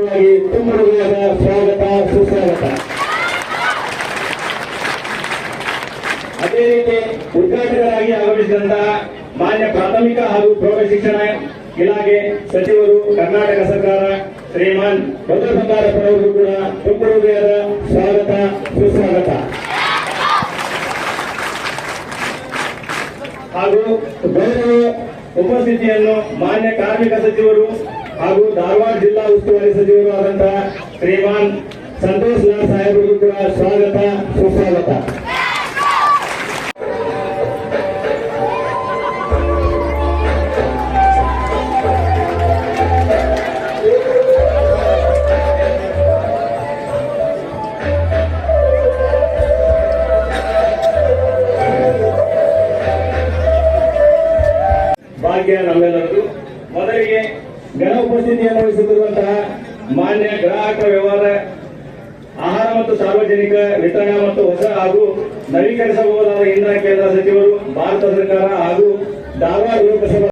ಪರವಾಗಿ ತುಂಬ ಹೃದಯದ ಸ್ವಾಗತ, ಸುಸ್ವಾಗತ. ಅದೇ ರೀತಿ ಉದ್ಘಾಟಕರಾಗಿ ಆಗಮಿಸಿದಂತಹ ಮಾನ್ಯ ಪ್ರಾಥಮಿಕ ಹಾಗೂ ಪ್ರೌಢ ಶಿಕ್ಷಣ ಇಲಾಖೆ ಸಚಿವರು, ಕರ್ನಾಟಕ ಸರ್ಕಾರ ಶ್ರೀಮಾನ್ ಬಂಗಾರಪ್ಪನವರು ಕೂಡ ತುಂಬ ಹೃದಯದ ಸ್ವಾಗತ, ಸುಸ್ವಾಗತ. ಹಾಗೂ ಗೌರವ ಉಪಸ್ಥಿತಿಯನ್ನು ಮಾನ್ಯ ಕಾರ್ಮಿಕ ಸಚಿವರು ಹಾಗೂ ಧಾರವಾಡ ಜಿಲ್ಲಾ ಉಸ್ತುವಾರಿ ಸಚಿವರು ಆದಂತಹ ಶ್ರೀಮಾನ್ ಸಂತೋಷ್ ಲಾಲ್ ಸಾಹೇಬರಿಗೂ ಕೂಡ ಸ್ವಾಗತ, ಸುಸ್ವಾಗತ. ಭಾಗ್ಯ ನಮ್ಮೆಲ್ಲರದು ಮೊದಲಿಗೆ ಗಣ ಉಪಸ್ಥಿತಿಯನ್ನು ವಹಿಸುತ್ತಿರುವಂತಹ ಮಾನ್ಯ ಗ್ರಾಹಕ ವ್ಯವಹಾರ, ಆಹಾರ ಮತ್ತು ಸಾರ್ವಜನಿಕ ವಿತರಣಾ ಮತ್ತು ಹೊಸ ಹಾಗೂ ನವೀಕರಿಸಬಹುದಾದ ಇಂಧನ ಕೇಂದ್ರ ಸಚಿವರು, ಭಾರತ ಸರ್ಕಾರ ಹಾಗೂ ಧಾರವಾಡ ಲೋಕಸಭಾ